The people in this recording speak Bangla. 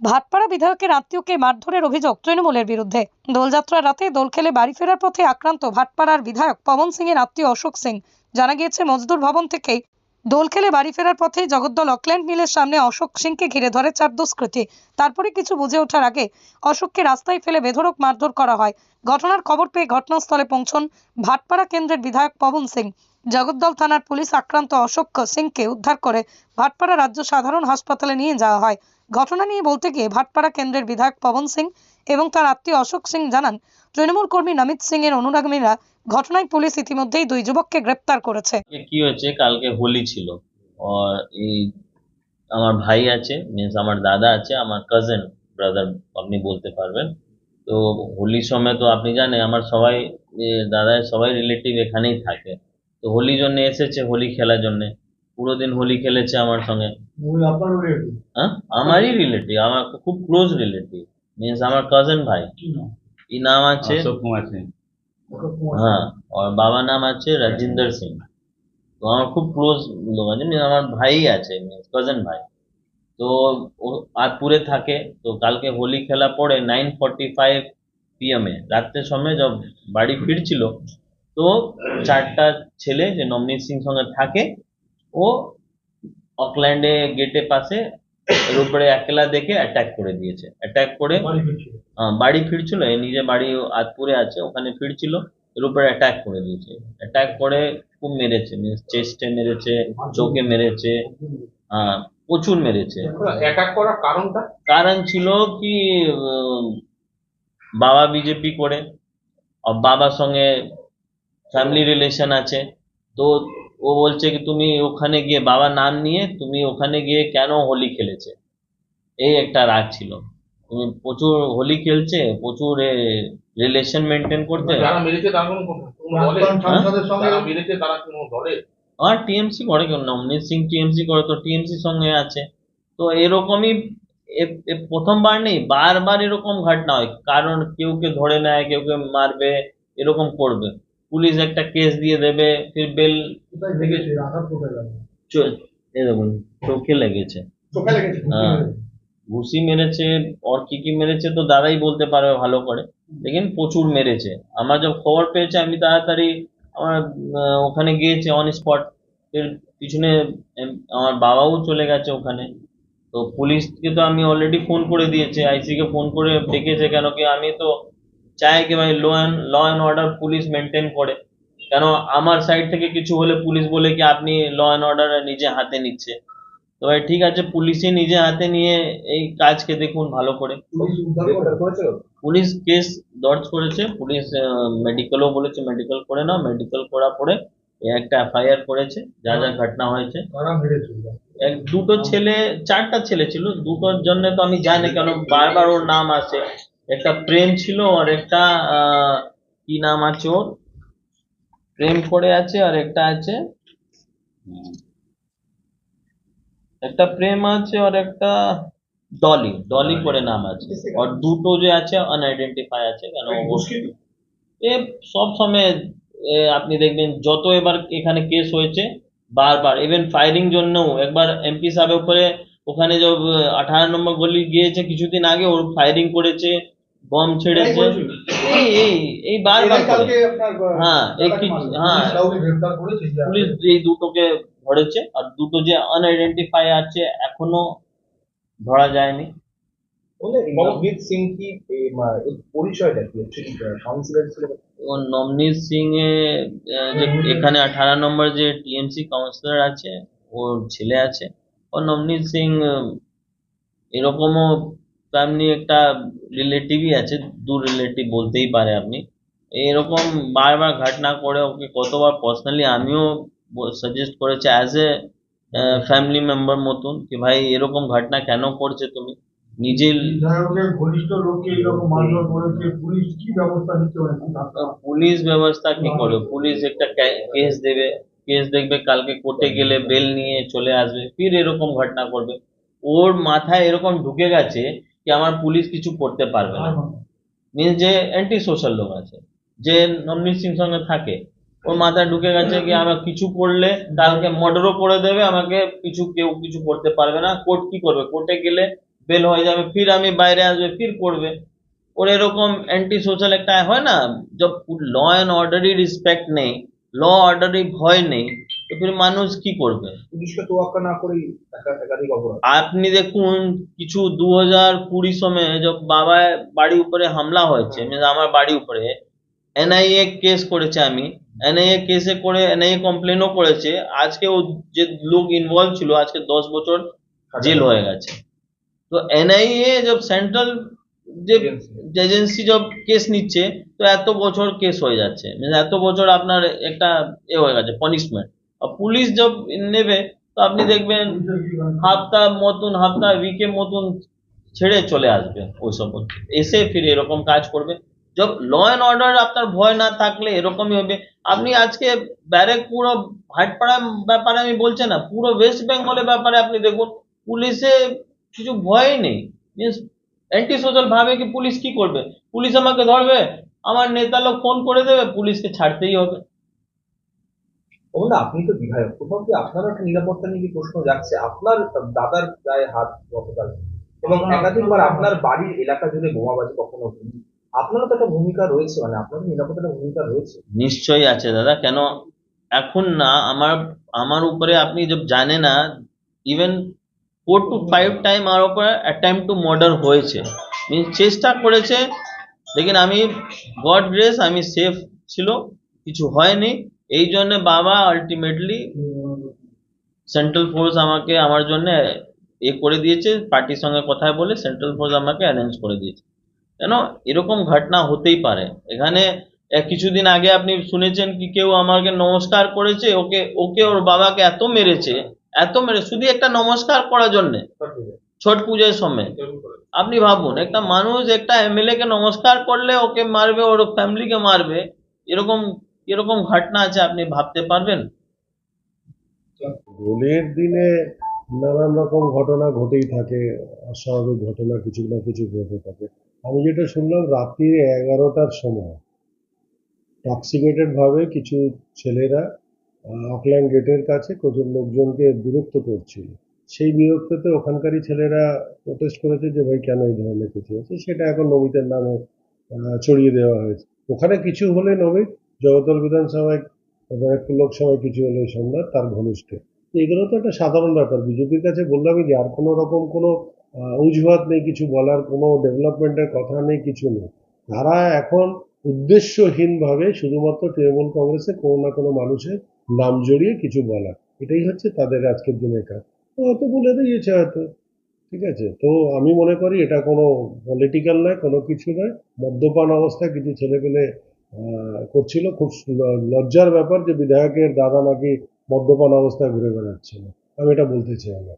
ভাটপাড়া বিধায়কের আত্মীয়কে মারধরের অভিযোগ তৃণমূলের বিরুদ্ধে। দোলযাত্রার রাতে দোল খেলে বাড়ি ফেরার পথে আক্রান্ত ভাটপাড়ার বিধায়ক পবন সিং এর আত্মীয় অশোক সিং। জানা গিয়েছে, মজদুর ভবন থেকেই দোল খেলে বাড়ি ফেরার পথে জগদ্দল অকল্যান্ড মিলের সামনে অশোক সিংকে ঘিরে ধরে চার দুষ্কৃতী। তারপরে কিছু বুঝে ওঠার আগে অশোককে রাস্তায় ফেলে বেধড়ক মারধর করা হয়। ঘটনার খবর পেয়ে ঘটনাস্থলে পৌঁছন ভাটপাড়া কেন্দ্রের বিধায়ক পবন সিং। জগদ্দল থানার পুলিশ আক্রান্ত অশোক সিংকে উদ্ধার করে ভাটপাড়া রাজ্য সাধারণ হাসপাতালে নিয়ে যাওয়া হয়। ঘটনা নিয়ে বলতে গিয়ে ভাটপাড়া কেন্দ্রের বিধায়ক পবন সিং এবং তার আত্মীয় অশোক সিং জানান তৃণমূল কর্মী নমিত সিং এর অনুরাগীরা ঘটনায় পুলিশ ইতিমধ্যেই দুই যুবককে গ্রেপ্তার করেছে। কি হয়েছে? কালকে হোলি ছিল। এই আমার ভাই আছে মিন্স আমার দাদা আছে আমার কাজিন ব্রাদার আপনি বলতে পারবেন। তো হোলির সময় তো আপনি জানেন আমার সবাই এ, দাদার সবাই রিলেটিভ এখানেই থাকে। তো হোলি জন্য এসেছে হোলি খেলার জন্য। পুরো দিন হোলি খেলেছে আমার সঙ্গে। হ্যাঁ? আমারই রিলেটিভ আমার খুব ক্লোজ রিলেটিভ মিনস আমার কাজিন ভাই। ই নাম? আছে? হ্যাঁ আর বাবা নাম আছে রাজিন্দর সিং। তো আমার খুব ক্লোজ লোক আছে আমার ভাই আছে কাজিন ভাই। তো আতপুরে থাকে তো কালকে হোলি খেলা পড়ে নাইন ফর্টি ফাইভ পিএমে এ রাত্রের সময় যখন বাড়ি ফিরছিল তো চারটা ছেলে যে নবনীত সিং সঙ্গে থাকে ও অকল্যান্ডে গেটে পাশে এর উপরে একলা দেখে অ্যাটাক করে দিয়েছে। অ্যাটাক করে বাড়ি ফিরছিল। এই নিজে বাড়ি আতপুরে আছে ওখানে ফিরছিল এর উপরে অ্যাটাক করে দিয়েছে। অ্যাটাক করে খুব মেরেছে মিনস চেস্টে মেরেছে চোখে মেরেছে প্রচুর মেরেছে। অ্যাটাক করার কারণটা? কারণ ছিল কি বাবা বিজেপি করে বাবার সঙ্গে ফ্যামিলি রিলেশন আছে। তো ও বলছে কি তুমি ওখানে গিয়ে বাবার নাম নিয়ে তুমি ওখানে গিয়ে কেন হোলি খেলেছে? এই একটা রাগ ছিল। তুমি প্রচুর হোলি খেলছে প্রচুর রিলেশন মেনটেন করতে। যারা মেরেছে তারা কোনো কোনো দলে সঙ্গে যারা তারা কোনো দলে আর টিএমসি করে কেন নবনীত সিং টিএমসি করে তো টিএমসি সঙ্গে আছে। তো এরকমই প্রথমবার নেই বারবার এরকম ঘটনা হয়। কারণ কেউ কে ধরে নেয় কেউ কে মারবে এরকম করবে। পুলিশ একটা কেস দিয়ে দেবে ফির বেল কোথায় লেগেছে আঘাত কোথায় লাগে দেখুন চোখে লেগেছে। চোখে লেগেছে হ্যাঁ। ঘুষি মেরেছে ওর কি কি মেরেছে তো দাদাই বলতে পারবে ভালো করে। দেখেন প্রচুর মেরেছে। আমার যখন খবর পেয়েছে আমি তাড়াতাড়ি আমার ওখানে গিয়েছি অন স্পট এর পিছনে আমার বাবাও চলে গেছে ওখানে। তো পুলিশকে তো আমি অলরেডি ফোন করে দিয়েছি আইসি কে ফোন করে ডেকেছে কেন কি আমি তো চাই কি ভাই law and law and order police maintain করে। কেন আমার সাইড থেকে কিছু হলে পুলিশ বলে কি আপনি ল অ্যান্ড অর্ডার নিজে হাতে নিচ্ছে। তো ভাই ঠিক আছে পুলিশই নিজে হাতে নিয়ে এই কাজকে দেখুন ভালো করে। পুলিশ কেস দর্জ করেছে পুলিশ মেডিকেলও বলেছে মেডিকেল করে নাও মেডিকেল করা পরে একটা এফআইআর করেছে যা যা ঘটনা হয়েছে। এক দুটো ছেলে চারটা ছেলে ছিল দুটোর জন্য তো আমি জানি কেন বারবার ওর নাম আছে একটা প্রেম ছিল আর একটা আহ, কি নাম আছে ওর? প্রেম করে আছে আর একটা আছে। একটা প্রেম আছে আর একটা ডলি ডলি করে নাম আছে। আর দুটো যে আছে আনআইডেন্টিফাই আছে কেন এ সব সময় আপনি দেখবেন যত এবার এখানে কেস হয়েছে বারবার ইভেন ফায়ারিং জন্যও। একবার এমপি সাহেবের উপরে ওখানে যে আঠারো নম্বর গলি গিয়েছে কিছুদিন আগে ওর ফায়ারিং করেছে বম ছেড়েছে এই এই এই বারবার করে। হ্যাঁ, হ্যাঁ। পুলিশ এই দুটোকে ধরেছে আর দুটো যে আনআইডেন্টিফাই আছে এখনও ধরা যায়নি। নবনীত সিং কি এ, মা- এর পরিচয়টা কি? কাউন্সিলর ছিল ও নবনীত সিং এ যে এখানে আঠারো নম্বর যে টিএমসি কাউন্সিলর আছে ওর ছেলে আছে। ও নবনীত সিং আহ, ফ্যামিলি একটা রিলেটিভই আছে দু রিলেটিভ বলতেই পারে আপনি। এরকম বারবার ঘটনা করে ওকে কতবার পার্সোনালি আমিও সাজেস্ট করেছি অ্যাজ এ ফ্যামিলি মেম্বার মতন কি ভাই এরকম ঘটনা কেন করছে তুমি? নিজে ঘনিষ্ঠ লোককে এইরকম মারধর করেছে পুলিশ কি ব্যবস্থা নিতে পারে? পুলিশ ব্যবস্থা কি করে? পুলিশ একটা কেস দেবে কেস দেখবে কালকে কোর্টে গেলে বেল নিয়ে চলে আসবে ফির এরকম ঘটনা করবে। ওর মাথায় এরকম ঢুকে গেছে কি আমার পুলিশ কিছু করতে পারবে না। মিনস যে অ্যান্টি সোশ্যাল লোক আছে যে নবনীত সিং সঙ্গে থাকে ওর মাথায় ঢুকে গেছে কি আমার কিছু করলে কালকে মর্ডারও করে দেবে আমাকে কিছু কেউ কিছু করতে পারবে না। কোর্ট কি করবে? কোর্টে গেলে বেল হয়ে যাবে ফির আমি বাইরে আসবে ফির করবে। ওর এরকম অ্যান্টি সোশ্যাল একটা হয় না জব ল অ্যান্ড অর্ডারই রেসপেক্ট নেই ল অর্ডারই ভয় নেই। তো ফির মানুষ কি করবে? পুলিশকে তোয়াক্কা না করেই একাধিক অপরাধ। আপনি দেখুন কিছু দু হাজার কুড়ি সময়ে যখন বাবা বাড়ি উপরে হামলা হয়েছে means আমার বাড়ি উপরে এনআইএ কেস করেছে আমি। এনআইএ কেসে করে এনআইএ কমপ্লেনও করেছে। আজকে ও যে লোক ইনভলভ ছিল আজকে দশ বছর জেল হয়ে গেছে। তো এনআইএ জব সেন্ট্রাল যে এজেন্সি জব কেস নিচ্ছে তো এত বছর কেস হয়ে যাচ্ছে। means এত বছর আপনার একটা এ হয়ে গেছে পানিশমেন্ট পুলিশ জব নেবে, তো আপনি দেখবেন হাফতা মতন হাফতা উইকের মতন ছেড়ে চলে আসবে ওইসব এসে ফিরে এরকম কাজ করবে। যব ল অ্যান্ড অর্ডার আপনার ভয় না থাকলে এরকমই হবে। আপনি আজকে ব্যারেক পুরো ভাটপাড়া ব্যাপারে আমি বলছি না, পুরো ওয়েস্ট বেঙ্গলের ব্যাপারে আপনি দেখুন, পুলিশে কিছু ভয়ই নেই। মিনস অ্যান্টি সোশ্যাল ভাবে কি পুলিশ কি করবে? পুলিশ আমাকে ধরবে, আমার নেতা লোক ফোন করে দেবে, পুলিশকে ছাড়তেই হবে। ওগুলো আপনি তো বিধায়ক কোথাও কি আপনারও একটা নিরাপত্তা নিয়ে প্রশ্ন যাচ্ছে? আপনার দাদার গায়ে হাত গতকাল। এবং একাধিকবার আপনার বাড়ির এলাকা জুড়ে বোমাবাজি কখনো হয়নি। আপনারও তো একটা ভূমিকা রয়েছে মানে আপনারও নিরাপত্তার ভূমিকা রয়েছে। নিশ্চয়ই আছে দাদা কেন এখন না আমার আমার উপরে আপনি জব জানে না even four two five time আমার উপরে অ্যাটেম্প টু মার্ডার হয়েছে। মিনস চেষ্টা করেছে লেকিন আমি গড গ্রেস আমি সেফ ছিল কিছু হয়নি। এই জন্য বাবা আলটিমেটলি সেন্ট্রাল ফোর্স আমাকে আমার জন্য এ করে দিয়েছে, পার্টির সঙ্গে কথা বলে সেন্ট্রাল ফোর্স আমাকে অ্যারেঞ্জ করে দিয়েছে। কেন? এরকম ঘটনা হতেই পারে। এখানে কিছুদিন আগে আপনি শুনেছেন কি কেউ আমাকে নমস্কার করেছে, ওকে ওকে ওর বাবাকে এত মেরেছে, এত মেরে, শুধু একটা নমস্কার করার জন্যে? ছট পুজোর সময়। আপনি ভাবুন, একটা মানুষ একটা এমএলএ কে নমস্কার করলে ওকে মারবে, ওর ফ্যামিলিকে মারবে, এরকম এরকম ঘটনা আছে, আপনি ভাবতে পারবেন? দোলের দিনে নানান রকম ঘটনা ঘটেই থাকে, অস্বাভাবিক ঘটনা কিছু না কিছু ঘটে থাকে। আমি যেটা শুনলাম, রাত্রি এগারোটার সময় টক্সিকেটেড ভাবে কিছু ছেলেরা অকল্যান্ড গেটের কাছে কজন লোকজনকে বিরক্ত করছিল। সেই বিরক্ততে ওখানকারই ছেলেরা প্রোটেস্ট করেছে যে, ভাই, কেন এই ধরনের কিছু হচ্ছে? সেটা এখন নমিতের নামে চড়িয়ে দেওয়া হয়েছে। ওখানে কিছু হলে নমিত জগদ্দল বিধানসভায় ব্যারাকপুর লোকসভায় কিছু হলে সোমনাথ তার ঘনিষ্ঠ। এগুলো তো একটা সাধারণ ব্যাপার। বিজেপির কাছে বললামই যে আর কোনো রকম কোনো অজুহাত নেই কিছু বলার, কোনো ডেভেলপমেন্টের কথা নেই, কিছু নেই। তারা এখন উদ্দেশ্যহীনভাবে শুধুমাত্র তৃণমূল কংগ্রেসে কোনো না কোনো মানুষের নাম জড়িয়ে কিছু বলা এটাই হচ্ছে তাদের আজকের দিনের কাজ। তো হয়তো বলে দিয়েছে হয়তো। ঠিক আছে? তো আমি মনে করি এটা কোনো পলিটিক্যাল নয়, কোনো কিছু নয়। মদ্যপান অবস্থায় কিছু ছেলেপেলে করছিল। খুব লজ্জার ব্যাপার যে বিধায়কের দাদা নাকি মদ্যপান অবস্থায় ঘুরে বেড়াচ্ছিল। আমি এটা বলতে চাই না